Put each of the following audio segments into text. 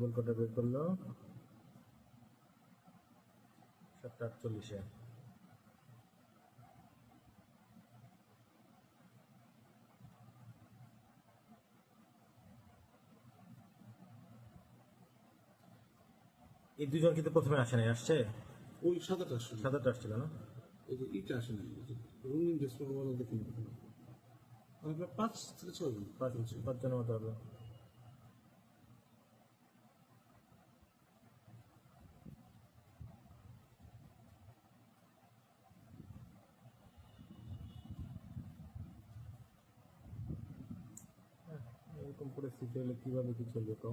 বল কটা বের করল। সাতটা আটচল্লিশে। এই দুজন কিন্তু প্রথমে আসে নাই আসছে? ওই সাদাটা আসছে সাতাটা আসছিল না? এই যে ইটা আসে না রঙিন ড্রেস পরে বলা আমরা পাঁচ থেকে ছয় জন। পাঁচ পাঁচজনের মতো হবে হ্যাঁ, এরকম পরিস্থিতি হলে কীভাবে কি চলবে তো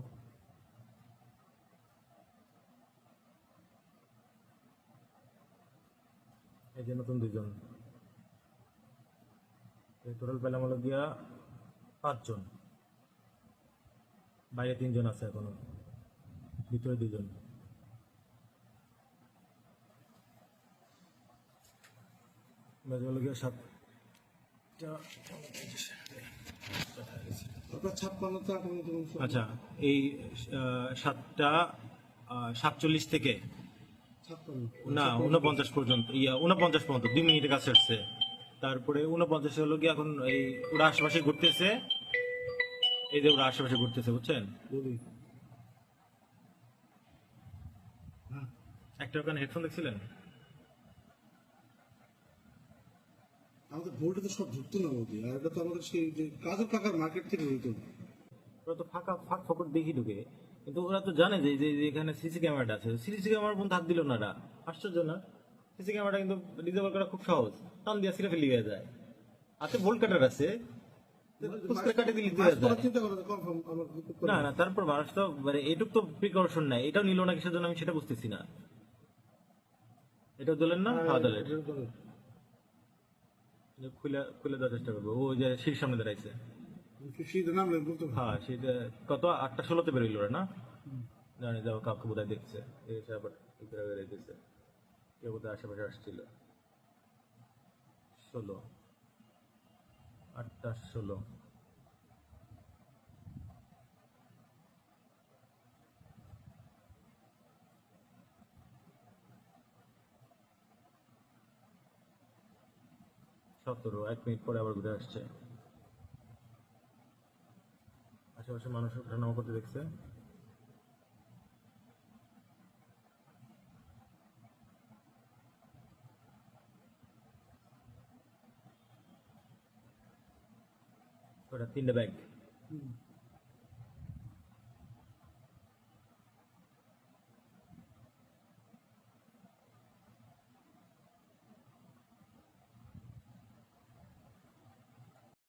এই যে নতুন দুজন টোটাল পেলাম হলো গিয়া পাঁচজন। বাইরে তিনজন আছে এখনও। ভিতরে দুজন গিয়া সাতটা আচ্ছা এই সাতটা সাতচল্লিশ থেকে না উনপঞ্চাশ পর্যন্ত ইয়া উনপঞ্চাশ পর্যন্ত দুই মিনিটের কাছে আসছে। তারপরে উনপঞ্চাশ হলো কি এখন এই ওরা আশেপাশে ঘুরতেছে। এই যে ওরা আশেপাশে ঘুরতেছে বুঝছেন? একটা ওখানে হেডফোন দেখছিলেন? আমাদের তো সব ঢুকতো না মোদি আর এটা তো আমাদের সেই যে কাজের টাকার মার্কেট থেকে হইতো ওরা তো ফাঁকা ফাঁক ফকর দেখি ঢুকে। কিন্তু ওরা তো জানে যে এখানে সিসি ক্যামেরাটা আছে। সিসি ক্যামেরার পর্যন্ত হাত দিল না ওরা। আশ্চর্য না? সিসি ক্যামেরাটা কিন্তু ডিজেবল করা খুব সহজ। টান দিয়ে সিরে ফেলে যায়। হাতে ভোল্ট কাটার আছে। না না তারপর মানুষ তো মানে এটুক তো প্রিকশন নাই। এটাও নিল না কিসের জন্য আমি সেটা বুঝতেছি না। এটাও দিলেন না হ্যাঁ দিলেন খুলে খুলে দেওয়ার চেষ্টা করব। ও যে সিঁড়ির সামনে দাঁড়াইছে। শীতের নাম বলতে। হ্যাঁ কত? আটটা ষোলোতে বেরোইল না? জানি যাও কাউকে বোধহয় দেখছে। এসে আবার বেরিয়েছে কেউ বোধহয় আশেপাশে আসছিল। ষোলো। আটটা ষোলো। সতেরো, এক মিনিট পরে আবার ঘুরে আসছে। আশেপাশে মানুষ ওঠানামা করতে দেখছে। ওটা তিনটে ব্যাগ।